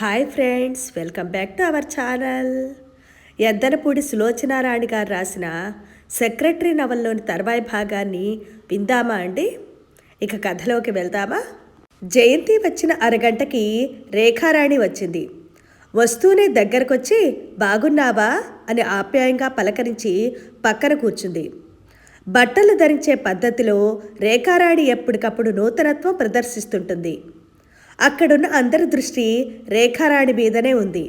Hi friends welcome back to our channel. Yaddanapudi Sulochanarani గారు రాసిన secretary నవల్లోని తర్వాయి భాగాన్ని విందామా అండి? ఇక కథలోకి వెళ్దామా? జయంతి వచ్చిన అరగంటకి రేఖారాణి వచ్చింది. వస్తూనే దగ్గరకొచ్చి బాగున్నావా? అని ఆప్యాయంగా పలకరించి పక్కన కూర్చుంది. బట్టలు ధరించే పద్ధతిలో రేఖారాణి ఎప్పటికప్పుడు నూతనత్వం ప్రదర్శిస్తుంటుంది. అక్కడున్న అందరి దృష్టి రేఖారాణి మీదనే ఉంది.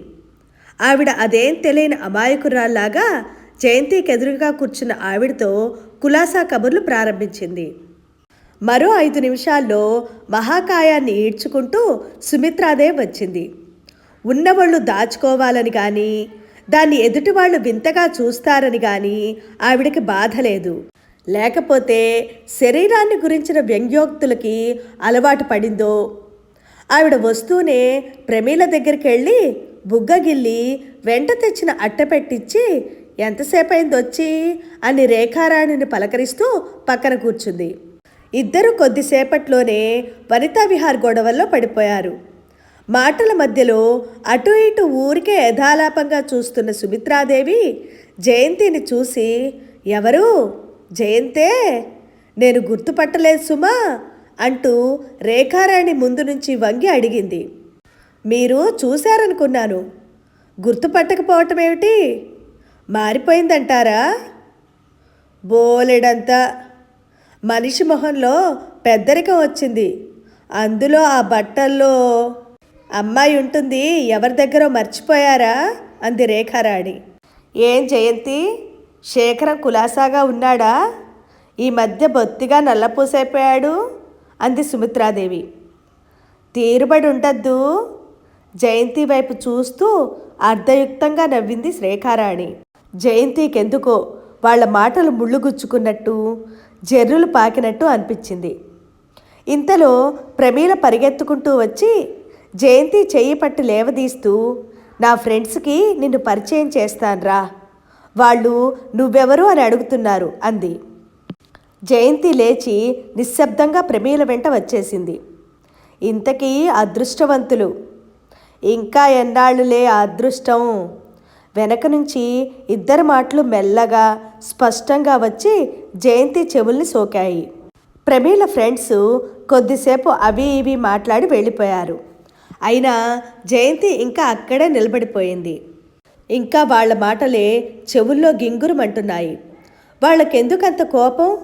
ఆవిడ అదేం తెలియని అమాయకురాల్లాగా జయంతికి ఎదురుగా కూర్చున్న ఆవిడతో కులాసా కబుర్లు ప్రారంభించింది. మరో ఐదు నిమిషాల్లో మహాకాయాన్ని ఈడ్చుకుంటూ సుమిత్రాదేవ్ వచ్చింది. ఉన్నవాళ్ళు దాచుకోవాలని కానీ దాన్ని ఎదుటివాళ్ళు వింతగా చూస్తారని కానీ ఆవిడకి బాధ లేదు. లేకపోతే శరీరాన్ని గురించిన వ్యంగ్యోక్తులకి అలవాటు పడిందో ఆవిడ వస్తూనే ప్రమీల దగ్గరికి వెళ్ళి బుగ్గగిల్లి వెంట తెచ్చిన అట్ట పెట్టించి ఎంతసేపు అయింది వచ్చి అని రేఖారాణిని పలకరిస్తూ పక్కన కూర్చుంది. ఇద్దరు కొద్దిసేపట్లోనే వనితా విహార్ గొడవల్లో పడిపోయారు. మాటల మధ్యలో అటు ఇటు ఊరికే యథాలాపంగా చూస్తున్న సుమిత్రాదేవి జయంతిని చూసి ఎవరు? జయంతే? నేను గుర్తుపట్టలేదు సుమా! అంటూ రేఖారాణి ముందు నుంచి వంగి అడిగింది. మీరు చూశారనుకున్నాను. గుర్తుపట్టకపోవటం ఏమిటి మారిపోయిందంటారా? బోలెడంతా. మనిషి మొహంలో పెద్దరికం వచ్చింది. అందులో ఆ బట్టల్లో అమ్మాయి ఉంటుంది ఎవరి దగ్గర మర్చిపోయారా? అంది రేఖారాణి. ఏం జయంతి? శేఖరం కులాసాగా ఉన్నాడా? ఈ మధ్య బొత్తిగా నల్లపూసైపోయాడు? అంది సుమిత్రాదేవి. తీరుబడి ఉండద్దు. జయంతి వైపు చూస్తూ అర్ధయుక్తంగా నవ్వింది శ్రేఖారాణి జయంతికెందుకో? వాళ్ళ మాటలు ముళ్ళుగుచ్చుకున్నట్టు జర్రులు పాకినట్టు అనిపించింది. ఇంతలో ప్రమీల పరిగెత్తుకుంటూ వచ్చి జయంతి చెయ్యి పట్టు లేవదీస్తూ నా ఫ్రెండ్స్కి నిన్ను పరిచయం చేస్తాన్రా. వాళ్ళు నువ్వెవరు అని అడుగుతున్నారు అంది. జయంతి లేచి నిశ్శబ్దంగా ప్రమీల వెంట వచ్చేసింది. ఇంతకీ అదృష్టవంతులు. ఇంకా ఎన్నాళ్ళులే అదృష్టం? వెనక నుంచి ఇద్దరి మాటలు మెల్లగా స్పష్టంగా వచ్చి జయంతి చెవుల్ని సోకాయి. ప్రమీల ఫ్రెండ్స్ కొద్దిసేపు అవి ఇవి మాట్లాడి వెళ్ళిపోయారు. అయినా జయంతి ఇంకా అక్కడే నిలబడిపోయింది. ఇంకా వాళ్ళ మాటలే చెవుల్లో గింగురుమంటున్నాయి. వాళ్ళకెందుకంత కోపం?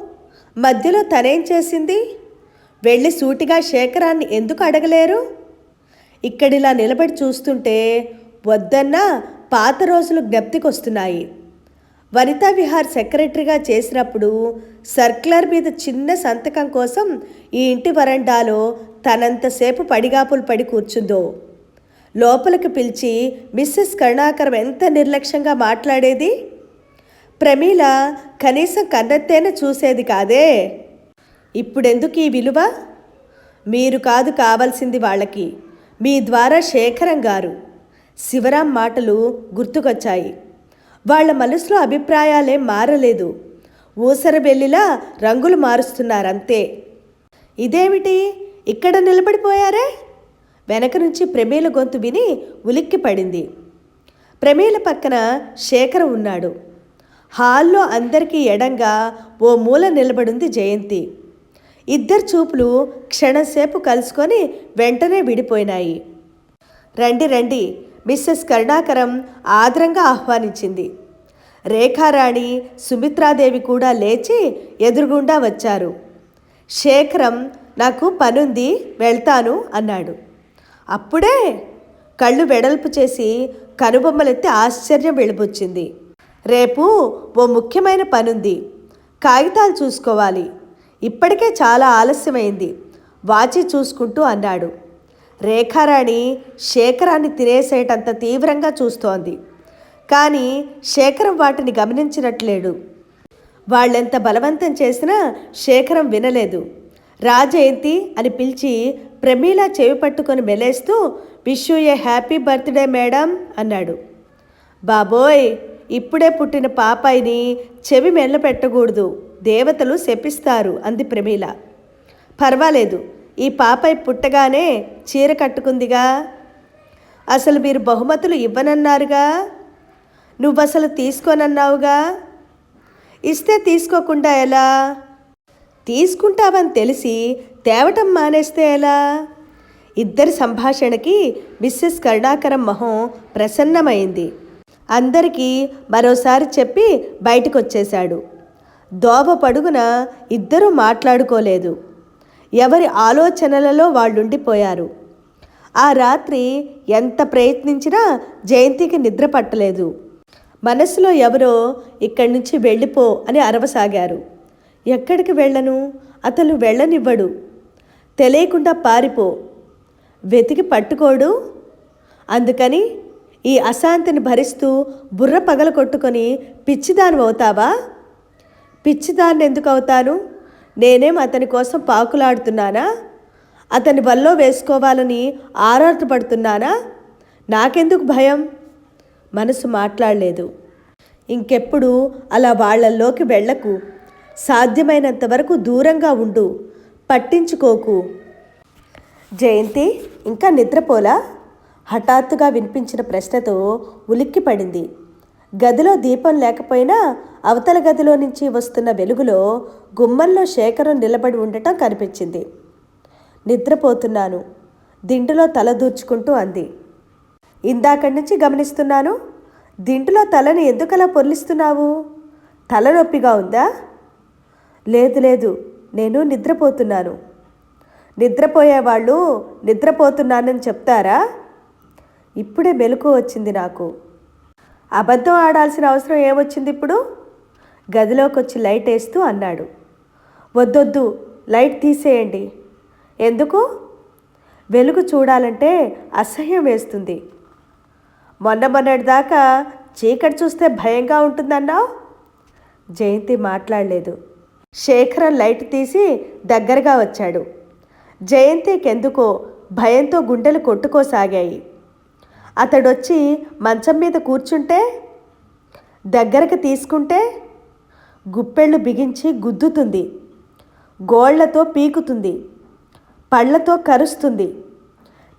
మధ్యలో తనేం చేసింది? వెళ్ళి సూటిగా శేఖరాన్ని ఎందుకు అడగలేరు? ఇక్కడిలా నిలబడి చూస్తుంటే వద్దన్నా పాత రోజులు జ్ఞప్తికొస్తున్నాయి. వనితా విహార్ సెక్రటరీగా చేసినప్పుడు సర్క్యులర్ మీద చిన్న సంతకం కోసం ఈ ఇంటి వరండాలో తనంతసేపు పడిగాపులు పడి కూర్చుందో. లోపలికి పిలిచి మిస్సెస్ కరుణాకరం ఎంత నిర్లక్ష్యంగా మాట్లాడేది? ప్రమీల కనీసం కన్నెత్తేనే చూసేది కాదే? ఇప్పుడెందుకు ఈ విలువ? మీరు కాదు కావాల్సింది వాళ్ళకి. మీ ద్వారా శేఖరం గారు. శివరాం మాటలు గుర్తుకొచ్చాయి. వాళ్ళ మనసులో అభిప్రాయాలే మారలేదు. ఊసరబెల్లిలా రంగులు మారుస్తున్నారంతే. ఇదేమిటి? ఇక్కడ నిలబడిపోయారే? వెనక నుంచి ప్రమీల గొంతు విని ఉలిక్కి పడింది ప్రమీల పక్కన శేఖర్ ఉన్నాడు. హాల్లో అందరికీ ఎడంగా ఓ మూల నిలబడింది జయంతి. ఇద్దరు చూపులు క్షణసేపు కలుసుకొని వెంటనే విడిపోయినాయి. రండి రండి మిస్సెస్ కరుణాకరం ఆదరంగా ఆహ్వానించింది. రేఖారాణి సుమిత్రాదేవి కూడా లేచి ఎదురుగుండా వచ్చారు. శేఖరం నాకు పనుంది వెళ్తాను అన్నాడు. అప్పుడే కళ్ళు వెడల్పు చేసి కనుబొమ్మలెత్తి ఆశ్చర్యం వెలుబుచ్చింది. రేపు ఓ ముఖ్యమైన పనుంది. కాగితాలు చూసుకోవాలి. ఇప్పటికే చాలా ఆలస్యమైంది. వాచి చూసుకుంటూ అన్నాడు. రేఖారాణి శేఖరాన్ని తినేసేటంత తీవ్రంగా చూస్తోంది. కానీ శేఖరం వాటిని గమనించినట్లేడు. వాళ్ళెంత బలవంతం చేసినా శేఖరం వినలేదు. రాజయంతి అని పిలిచి ప్రమీల చెవి పట్టుకొని మెలేస్తూ wish a happy birthday madam అన్నాడు. బాబోయ్ ఇప్పుడే పుట్టిన పాపాయిని చెవి మెల్ల పెట్టకూడదు దేవతలు శపిస్తారు అంది ప్రమీల. పర్వాలేదు ఈ పాపాయి పుట్టగానే చీర కట్టుకుందిగా? అసలు మీరు బహుమతులు ఇవ్వనన్నారుగా? నువ్వు అసలు తీసుకోనన్నావుగా? ఇస్తే తీసుకోకుండా ఎలా? తీసుకుంటావని తెలిసి తేవటం మానేస్తే ఎలా? ఇద్దరి సంభాషణకి మిస్సెస్ కరుణాకరం మొహం ప్రసన్నమైంది. అందరికీ మరోసారి చెప్పి బయటకు వచ్చేశాడు దోవ పడుగున ఇద్దరూ మాట్లాడుకోలేదు. ఎవరి ఆలోచనలలో వాళ్ళుండిపోయారు. ఆ రాత్రి ఎంత ప్రయత్నించినా జయంతికి నిద్ర పట్టలేదు. మనసులో ఎవరో ఇక్కడి నుంచి వెళ్ళిపో అని అరవసాగారు. ఎక్కడికి వెళ్ళను? అతను వెళ్ళనివ్వడు. తెలియకుండా పారిపో. వెతికి పట్టుకోడు. అందుకని ఈ అశాంతిని భరిస్తూ బుర్ర పగల కొట్టుకొని పిచ్చిదాని అవుతావా? పిచ్చిదాన్ని ఎందుకు అవుతాను? నేనేం అతని కోసం పాకులాడుతున్నానా? అతని వల్లో వేసుకోవాలని ఆరాటపడుతున్నానా? నాకెందుకు భయం? మనసు మాట్లాడలేదు. ఇంకెప్పుడు అలా వాళ్ళల్లోకి వెళ్ళకు సాధ్యమైనంత వరకు దూరంగా ఉండు. పట్టించుకోకు. జయంతి ఇంకా నిద్రపోలా? హఠాత్తుగా వినిపించిన ప్రశ్నతో ఉలిక్కిపడింది. గదిలో దీపం లేకపోయినా అవతల గదిలో నుంచి వస్తున్న వెలుగులో గుమ్మంలో శేఖరం నిలబడి ఉండటం కనిపించింది. నిద్రపోతున్నాను. దిండులో తల దూర్చుకుంటూ అంది. ఇందాకడి నుంచి గమనిస్తున్నాను. దిండులో తలని ఎందుకలా పొర్లిస్తున్నావు? తలనొప్పిగా ఉందా? లేదు లేదు. నేను నిద్రపోతున్నాను. నిద్రపోయేవాళ్ళు నిద్రపోతున్నానని చెప్తారా? ఇప్పుడే బెలుకు వచ్చింది నాకు. అబద్ధం ఆడాల్సిన అవసరం ఏమొచ్చింది ఇప్పుడు? గదిలోకి వచ్చి లైట్ వేస్తూ అన్నాడు. వద్దొద్దు లైట్ తీసేయండి. ఎందుకు? వెలుగు చూడాలంటే అసహ్యం వేస్తుంది. మొన్న మొన్నటిదాకా చీకటి చూస్తే భయంగా ఉంటుందన్నావు? జయంతి మాట్లాడలేదు. శేఖరం లైట్ తీసి దగ్గరగా వచ్చాడు. జయంతికెందుకో భయంతో గుండెలు కొట్టుకోసాగాయి. అతడొచ్చి మంచం మీద కూర్చుంటే దగ్గరకు తీసుకుంటే గుప్పెళ్ళు బిగించి గుద్దుతుంది గోళ్ళతో పీకుతుంది పళ్ళతో కరుస్తుంది.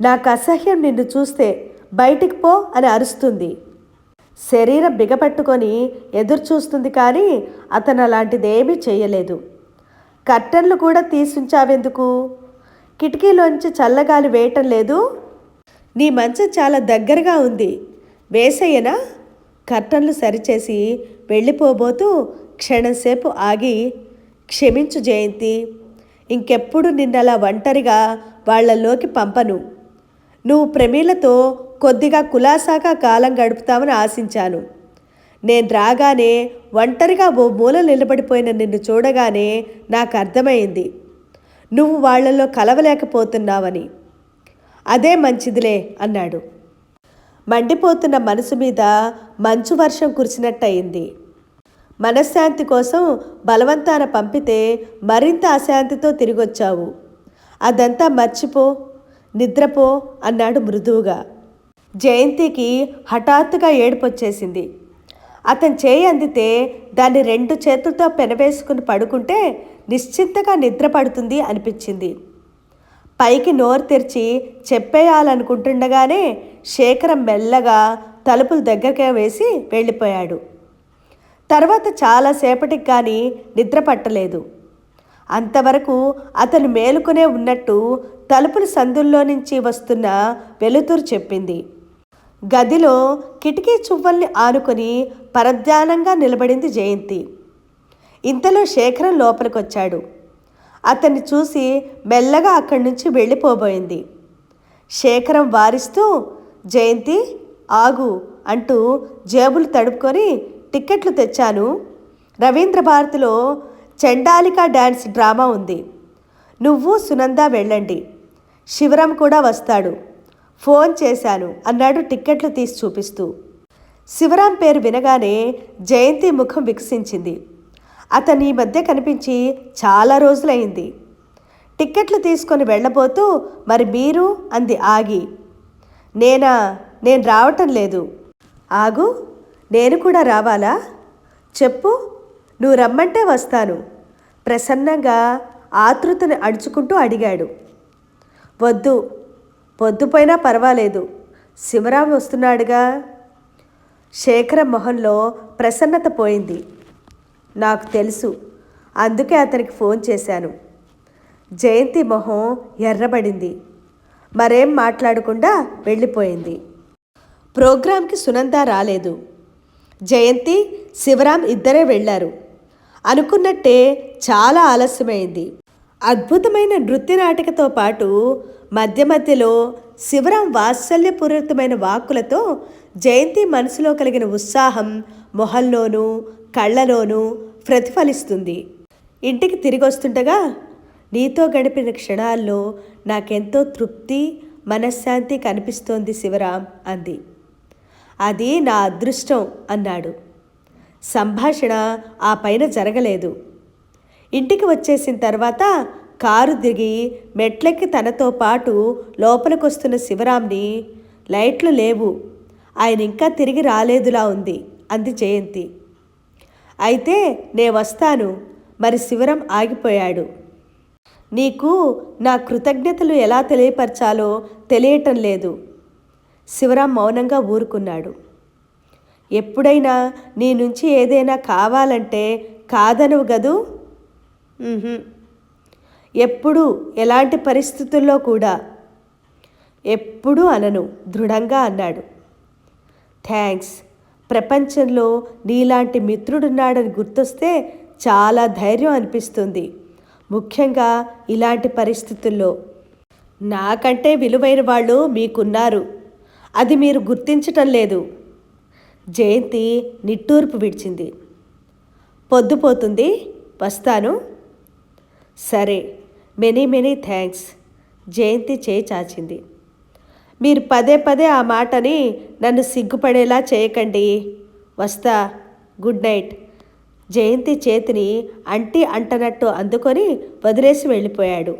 నాకు అసహ్యం నిన్ను చూస్తే బయటికి పో అని అరుస్తుంది. శరీరం బిగపట్టుకొని ఎదురు చూస్తుంది కానీ అతను అలాంటిదేమీ చేయలేదు. కర్టన్లు కూడా తీసుంచావెందుకు? కిటికీలోంచి చల్లగాలి వేయటం లేదు? నీ మంచం చాలా దగ్గరగా ఉంది. వేసయ్యనా కర్టన్లు సరిచేసి వెళ్ళిపోబోతూ క్షణంసేపు ఆగి క్షమించు జయంతి. ఇంకెప్పుడు నిన్నలా ఒంటరిగా వాళ్ళలోకి పంపను. నువ్వు ప్రమీలతో కొద్దిగా కులాసాగా కాలం గడుపుతామని ఆశించాను. నేను రాగానే ఒంటరిగా ఓ మూల నిలబడిపోయిన నిన్ను చూడగానే నాకు అర్థమైంది. నువ్వు వాళ్ళలో కలవలేకపోతున్నావని. అదే మంచిదిలే అన్నాడు. మండిపోతున్న మనసు మీద మంచు వర్షం కురిసినట్టయింది. మనశ్శాంతి కోసం బలవంతాన పంపితే మరింత అశాంతితో తిరిగొచ్చావు. అదంతా మర్చిపో నిద్రపో అన్నాడు మృదువుగా. జయంతికి హఠాత్తుగా ఏడుపొచ్చేసింది. అతను చేయి అందితే దాన్ని రెండు చేతులతో పెనవేసుకుని పడుకుంటే నిశ్చింతగా నిద్ర పడుతుంది అనిపించింది. పైకి నోరు తెరిచి చెప్పేయాలనుకుంటుండగానే శేఖరం మెల్లగా తలుపులు దగ్గరకే వేసి వెళ్ళిపోయాడు. తర్వాత చాలాసేపటికి కానీ నిద్ర పట్టలేదు. అంతవరకు అతను మేలుకునే ఉన్నట్టు తలుపుల సందుల్లో నుంచి వస్తున్న వెలుతురు చెప్పింది. గదిలో కిటికీ చువ్వల్ని ఆనుకొని పరధ్యానంగా నిలబడింది జయంతి. ఇంతలో శేఖరం లోపలికొచ్చాడు. అతన్ని చూసి మెల్లగా అక్కడి నుంచి వెళ్ళిపోబోయింది. శేఖరం వారిస్తూ జయంతి ఆగు అంటూ జేబులు తడుపుకొని టిక్కెట్లు తెచ్చాను. రవీంద్ర భారతిలో చండాలిక డ్యాన్స్ డ్రామా ఉంది. నువ్వు సునంద వెళ్ళండి. శివరాం కూడా వస్తాడు. ఫోన్ చేశాను అన్నాడు టిక్కెట్లు తీసి చూపిస్తూ. శివరాం పేరు వినగానే జయంతి ముఖం వికసించింది. అతని ఈ మధ్య కనిపించి చాలా రోజులైంది. టిక్కెట్లు తీసుకొని వెళ్ళబోతూ మరి మీరు అంది ఆగి. నేనా? నేను రావటం లేదు. ఆగు నేను కూడా రావాలా? చెప్పు నువ్వు రమ్మంటే వస్తాను ప్రసన్నంగా ఆతృతని అడుచుకుంటూ అడిగాడు. వద్దు పొద్దుపోయినా పర్వాలేదు. శివరాం వస్తున్నాడుగా. శేఖర మొహంలో ప్రసన్నత పోయింది. నాకు తెలుసు. అందుకే అతనికి ఫోన్ చేశాను. జయంతి మొహం ఎర్రబడింది. మరేం మాట్లాడకుండా వెళ్ళిపోయింది. ప్రోగ్రాంకి సునంద రాలేదు. జయంతి శివరాం ఇద్దరే వెళ్ళారు. అనుకున్నట్టే చాలా ఆలస్యమైంది. అద్భుతమైన నృత్య నాటికతో పాటు మధ్య మధ్యలో శివరాం వాత్సల్యపూరితమైన వాక్కులతో జయంతి మనసులో కలిగిన ఉత్సాహం మొహంలోనూ కళ్ళలోనూ ప్రతిఫలిస్తుంది. ఇంటికి తిరిగి వస్తుండగా నీతో గడిపిన క్షణాల్లో నాకెంతో తృప్తి మనశ్శాంతి కనిపిస్తోంది శివరాం అంది. అది నా అదృష్టం అన్నాడు. సంభాషణ ఆ పైన జరగలేదు. ఇంటికి వచ్చేసిన తర్వాత కారు దిగి మెట్లెక్కి తనతో పాటు లోపలికొస్తున్న శివరాంని లైట్లు లేవు. ఆయన ఇంకా తిరిగి రాలేదులా ఉంది అంది జయంతి. అయితే నే వస్తాను మరి శివరం ఆగిపోయాడు. నీకు నా కృతజ్ఞతలు ఎలా తెలియపరచాలో తెలియటం లేదు. శివరాం మౌనంగా ఊరుకున్నాడు. ఎప్పుడైనా నీ నుంచి ఏదైనా కావాలంటే కాదనవు గదు? ఎప్పుడు ఎలాంటి పరిస్థితుల్లో కూడా? ఎప్పుడూ అనను దృఢంగా అన్నాడు. థ్యాంక్స్. ప్రపంచంలో నీలాంటి మిత్రుడున్నాడని గుర్తొస్తే చాలా ధైర్యం అనిపిస్తుంది. ముఖ్యంగా ఇలాంటి పరిస్థితుల్లో. నాకంటే విలువైన వాళ్ళు మీకున్నారు. అది మీరు గుర్తించటం లేదు. జయంతి నిట్టూర్పు విడిచింది. పొద్దుపోతుంది వస్తాను. సరే. Many many thanks. జయంతి చేయి చాచింది. మీరు పదే పదే ఆ మాటని నన్ను సిగ్గుపడేలా చేయకండి. వస్తా గుడ్ నైట్. జయంతి చేతిని అంటి అంటనట్టు అందుకొని వదిలేసి వెళ్ళిపోయాడు.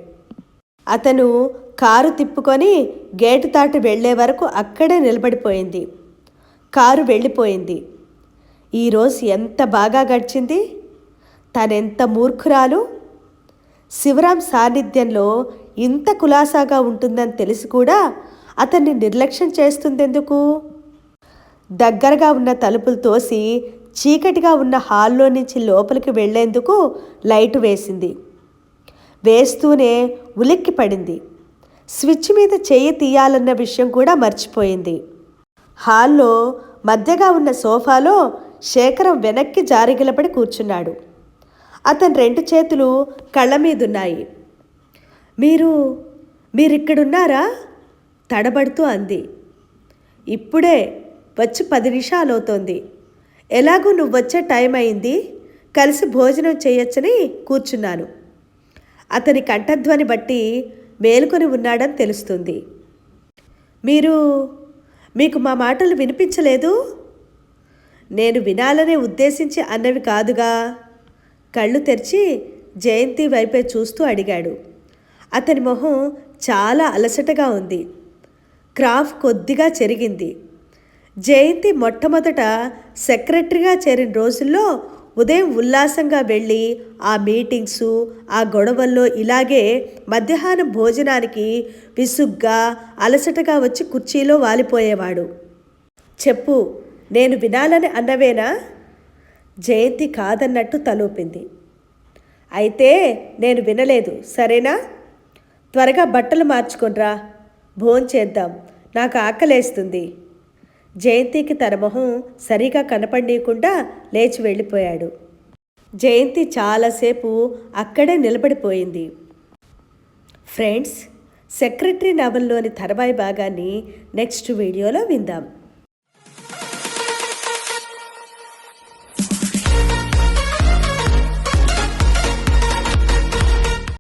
అతను కారు తిప్పుకొని గేటు దాటి వెళ్ళే వరకు అక్కడే నిలబడిపోయింది. కారు వెళ్ళిపోయింది. ఈరోజు ఎంత బాగా గడిచింది? తనెంత మూర్ఖురాలు? శివరాం సాన్నిధ్యంలో ఇంత కులాసాగా ఉంటుందని తెలిసి కూడా అతన్ని నిర్లక్ష్యం చేస్తుందెందుకు? దగ్గరగా ఉన్న తలుపులు తోసి చీకటిగా ఉన్న హాల్లో నుంచి లోపలికి వెళ్ళేందుకు లైటు వేసింది. వేస్తూనే ఉలిక్కి పడింది. స్విచ్ మీద చేయి తీయాలన్న విషయం కూడా మర్చిపోయింది. హాల్లో మధ్యగా ఉన్న సోఫాలో శేఖరం వెనక్కి జారిగిలపడి కూర్చున్నాడు. అతని రెండు చేతులు కళ్ళ మీదున్నాయి. మీరు మీరిక్కడున్నారా? తడబడుతూ అంది. ఇప్పుడే వచ్చి పది నిమిషాలు అవుతోంది ఎలాగూ నువ్వు వచ్చే టైం అయింది? కలిసి భోజనం చేయొచ్చని కూర్చున్నాను. అతని కంఠధ్వని బట్టి మేలుకొని ఉన్నాడని తెలుస్తుంది. మీరు మీకు మా మాటలు వినిపించలేదు? నేను వినాలనే ఉద్దేశించి అన్నవి కాదుగా? కళ్ళు తెరిచి జయంతి వైపే చూస్తూ అడిగాడు. అతని మొహం చాలా అలసటగా ఉంది. క్రాఫ్ కొద్దిగా చెరిగింది. జయంతి మొట్టమొదట సెక్రటరీగా చేరిన రోజుల్లో ఉదయం ఉల్లాసంగా వెళ్ళి ఆ మీటింగ్సు ఆ గొడవల్లో ఇలాగే మధ్యాహ్నం భోజనానికి విసుగ్గా అలసటగా వచ్చి కుర్చీలో వాలిపోయేవాడు. చెప్పు నేను వినాలని అన్నవేనా? జయంతి కాదన్నట్టు తలూపింది. అయితే నేను వినలేదు సరేనా? త్వరగా బట్టలు మార్చుకొనిరా. భోంచేద్దాం. నాకు ఆకలేస్తుంది. జయంతికి తన మొహం సరిగా కనపడనీయకుండా లేచి వెళ్ళిపోయాడు. జయంతి చాలాసేపు అక్కడే నిలబడిపోయింది. ఫ్రెండ్స్ సెక్రటరీ నవల్లోని తర్వాయి భాగాన్ని నెక్స్ట్ వీడియోలో విందాం.